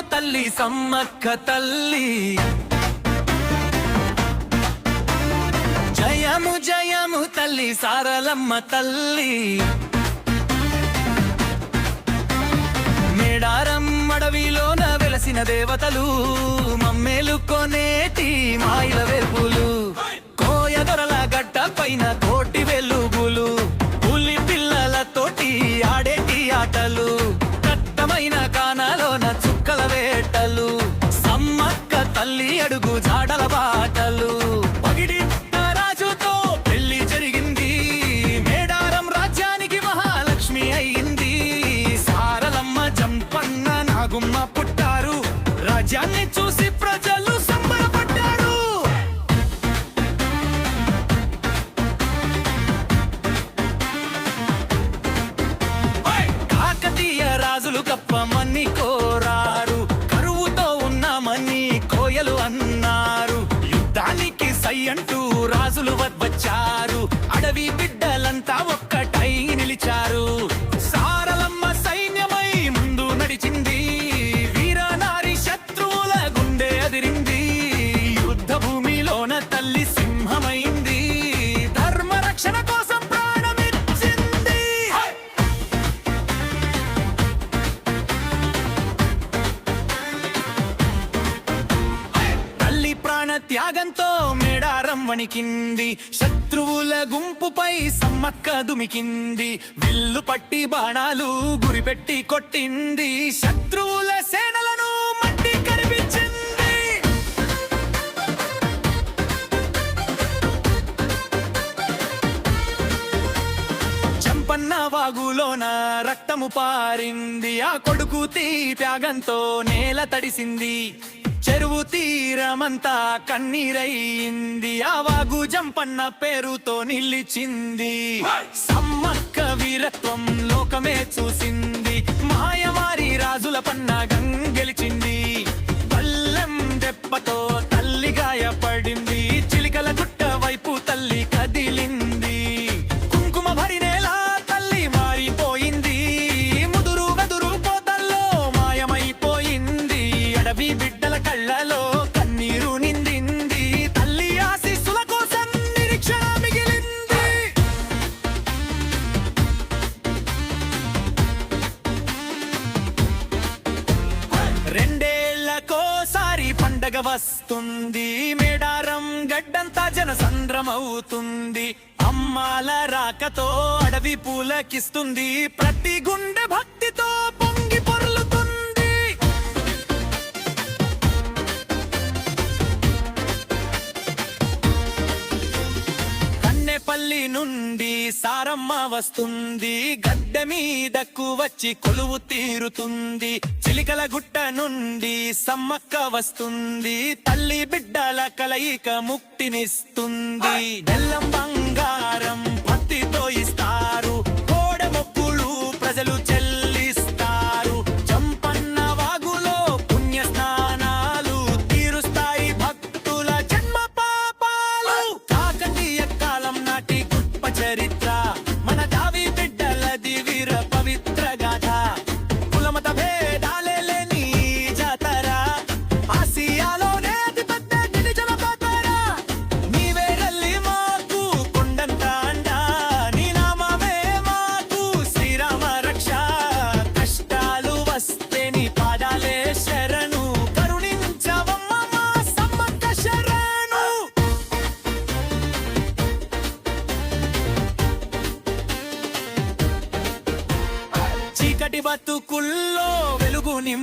తల్లి సమ్మక్క తల్లి. జయము జయము తల్లి సారలమ్మ తల్లి. మేడారం అడవిలోన వెలసిన దేవతలు మమ్మేలు కొనేటి మాయల వెలుగులు కోయ దొరల గడ్డ పైన కో చుక్కల వేటలు సమ్మక్క తల్లి అడుగు జాడల బాటలు. పగిడి రాజుతో పెళ్ళి జరిగింది. మేడారం రాజ్యానికి మహాలక్ష్మి అయింది సారలమ్మ జంపన్న నాగుమ్మ పుట్టారు. రాజ్యాన్ని చూసి ప్రజలు సంబరపడ్డారు. కాకతీయ రాజులు కప్పమని కోరారు చారు అడవి త్యాగంతో మేడారం వణికింది. శత్రువుల గుంపుపై సమ్మక్క దుమికింది. విల్లు పట్టి బాణాలు గురిపెట్టి కొట్టింది. శత్రువుల సేనలను మట్టి కనిపించింది చంపన్న వాగులోన రక్తము పారింది. ఆ కొడుకు తీ త్యాగంతో నేల తడిసింది. చెరువు తీరమంతా కన్నీరయింది ఆ వాగు జంపన్న పేరుతో నిలిచింది. సమ్మక్క వీరత్వం లోకమే చూసింది. మాయవారి రాజుల పన్నగం గెలిచింది పల్లెం దెబ్బతో తల్లి గాయపడింది. వారి పండగ వస్తుంది. మేడారం గడ్డంతా జన సంద్రమవుతుంది అమ్మాల రాకతో అడవి పూలకిస్తుంది. ప్రతి గుండె భక్తితో తల్లి నుండి సారమ్మ వస్తుంది. గడ్డ మీదకు వచ్చి కొలువు తీరుతుంది. చిలికల గుట్ట నుండి సమ్మక్క వస్తుంది. తల్లి బిడ్డల కలయిక ముక్తినిస్తుంది. బెల్లం బంగారం పత్తితో ఇస్తుంది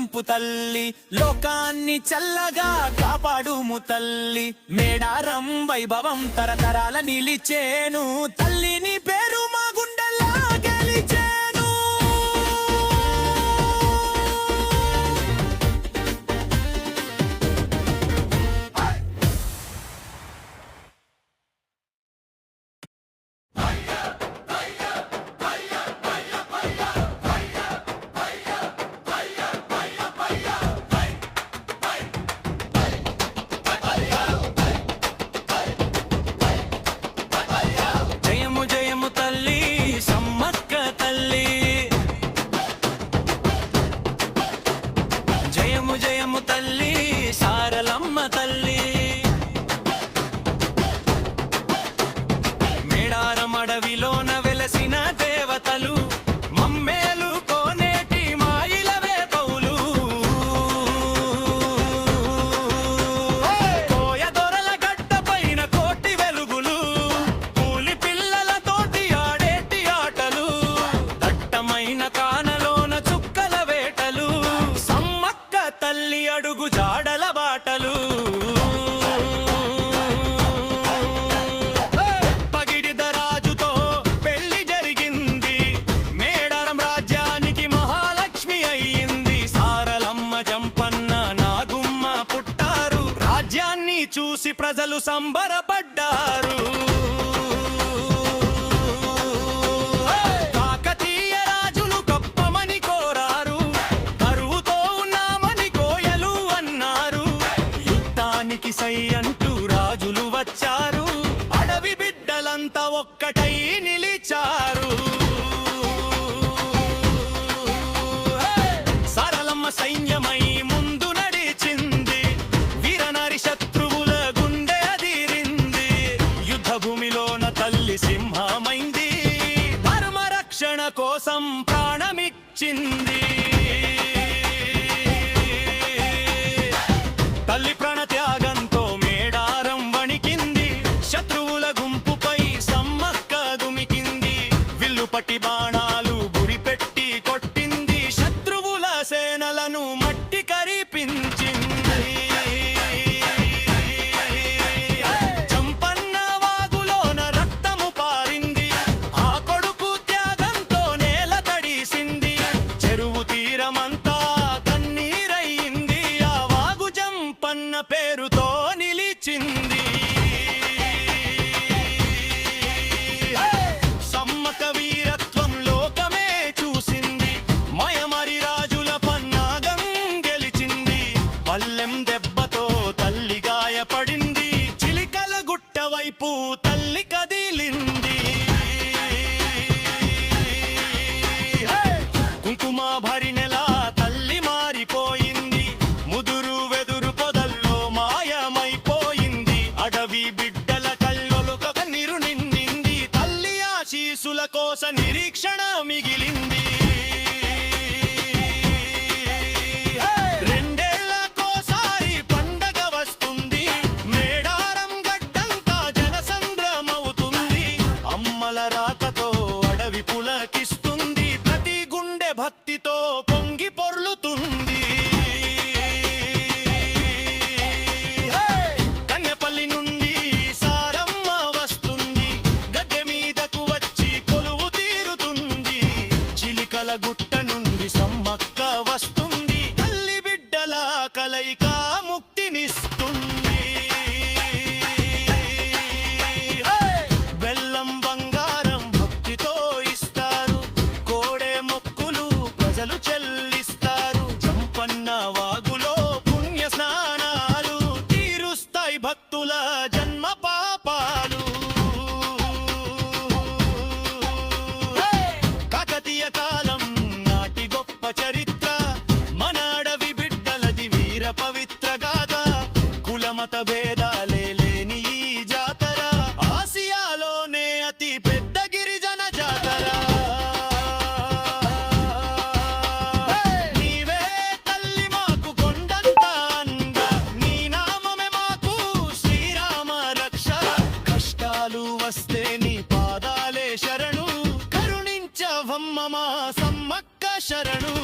నింపు తల్లి. లోకాన్ని చల్లగా కాపాడుము తల్లి. మేడారం వైభవం తరతరాల నిలిచేను తల్లిని విజయము తల్లి. ప్రజలు సంబర 进 గుట్ట నుండి సమ్మక్క వస్తుంది. తల్లి బిడ్డల కలయిక ముక్తినిస్తుంది. బెల్లం బంగారం భక్తితో ఇస్తారు. కోడే మొక్కులు ప్రజలు చెల్లిస్తారు. మత భేదాలే లేని ఈ జాతర. ఆసియాలోనే అతి పెద్ద గిరిజన జాతర. నీవే తల్లి మాకు కొండంత అంద నీ నామమే మాకు శ్రీరామ రక్ష. కష్టాలు వస్తే నీ పాదాలే శరణు. కరుణించవమ్మ మా సమ్మక్క శరణు.